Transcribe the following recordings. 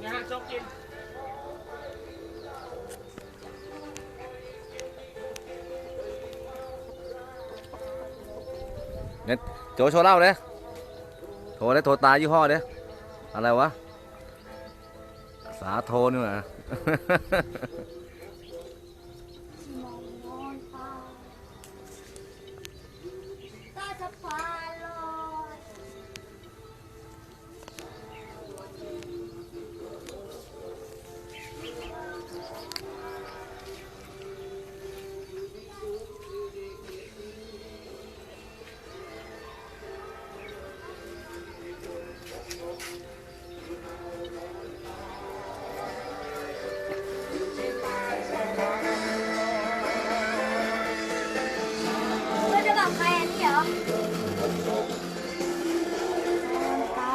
นี่ฮะชอบกินเนี่ยโจโชว์เหล่าเด้โทรได้โทรตายี่ห้อเนี่ยอะไรวะ สาโทนี่หว่า ใครอันนี้เหรอตา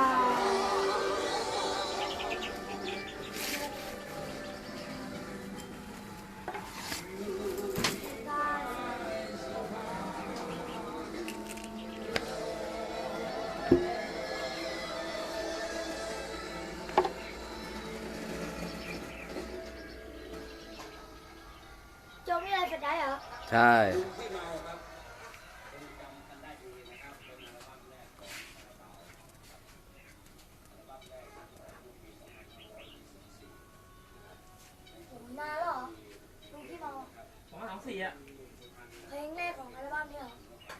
โจไม่อะไรเป็นได้เหรอ ใช่ ผมนานแล้วเหรอดูที่มา สองสามสี่อะเพลงแรกของอัลบั้มนี่เหรอ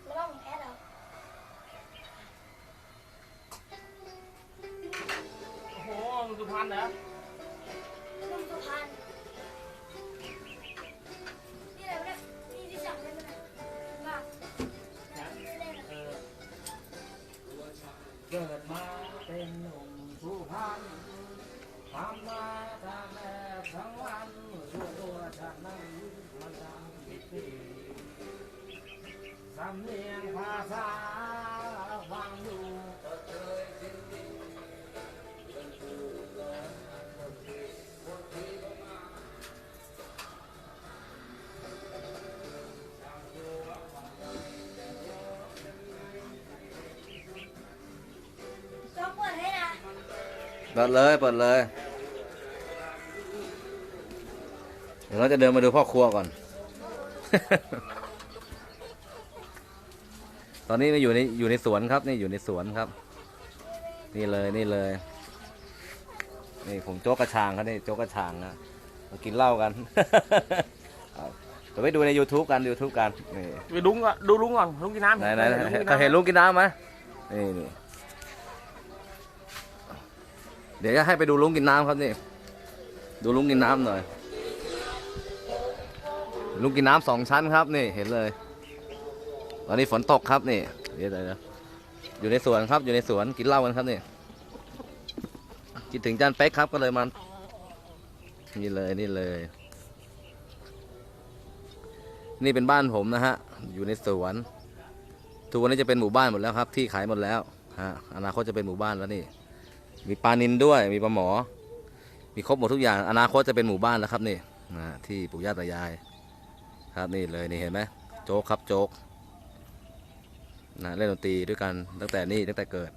อัลบั้มของแอดเหรอโอ้โหสุพรรณเหรอนุ่มสุพรรณนี่อะไรวะเนี่ยนี่ที่สั่งได้ไหมเนี่ยมากนะไม่ได้นะเออเกิดมาเป็นหนุ่มสุพรรณทำมาทำแอบทั้งวันส่วนตัวฉันนั้นมันทำผิดที่ สำเนียงภาษาฟังอยู่ก็เคยชินดีโจ๊กเปิดให้นะเปิดเลยเปิดเลย เดี๋ยวเราจะเดินมาดูพ่อครัวก่อน ตอนนี้มาอยู่ในอยู่ในสวนครับ นี่อยู่ในสวนครับ นี่เลยนี่เลย นี่ผมโจ๊กกระชางครับนี่โจ๊กกระชางนะมากินเหล้ากันเอาเดี๋ยวไปดูใน YouTube กัน YouTube กันนี่ไปลุงก่อนดูลุงก่อนลุงกินน้ำไหนไหนออลุงกินเขาน้ำเห็นลุงกินน้ำไหมนี่นี่เดี๋ยวจะให้ไปดูลุงกินน้ำครับนี่ ดูลุงกินน้ำหน่อย ลุงกินน้ำสองชั้นครับนี่เห็นเลย ตอนนี้ฝนตกครับนี่เดี๋ยวเดี๋ยวอยู่ในสวนครับอยู่ในสวนกินเหล้ากันครับนี่คิดถึงจานเป๊กครับก็เลยมันนี่เลยนี่เลย นี่เป็นบ้านผมนะฮะ อยู่ในสวน ทุกวันนี้จะเป็นหมู่บ้านหมดแล้วครับ ที่ขายหมดแล้วฮะอนาคตจะเป็นหมู่บ้านแล้วนี่ มีปลานินด้วยมีปลาหมอ มีครบหมดทุกอย่าง อนาคตจะเป็นหมู่บ้านแล้วครับนี่นะที่ปู่ย่าตายาย ครับนี่เลยนี่เห็นไหมโจ๊กครับโจ๊กนะเล่นดนตรีด้วยกันตั้งแต่นี่ตั้งแต่เกิด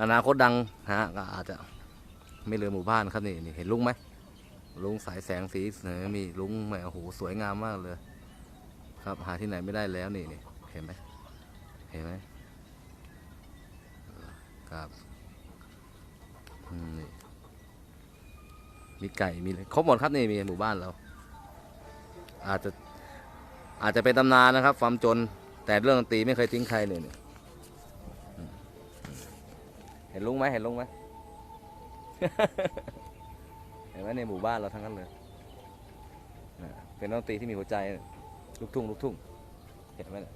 อนาคตดังฮะก็อาจจะไม่เลือหมู่บ้านครับนี่นี่เห็นลุงไหมลุงสายแสงสีเสนอมีลุงแหมโอ้โหสวยงามมากเลย ครับหาที่ไหนไม่ได้แล้วนี่นี่เห็นไหมเห็นไหมครับนี่มีไก่มีอะไรครบหมดครับนี่มีหมู่บ้านเรา อาจจะอาจจะเป็นตำนานนะครับความจนแต่เรื่องดนตรีไม่เคยทิ้งใครเลยนี่ยเห็นลุงไหมเห็นลุงไหมเห็นไหมในหมู่บ้านเราทั้งนั้นเลยเป็นดนตรีที่มีหัวใจลูกทุ่งลูกทุ่งเห็นไหมเนี่ย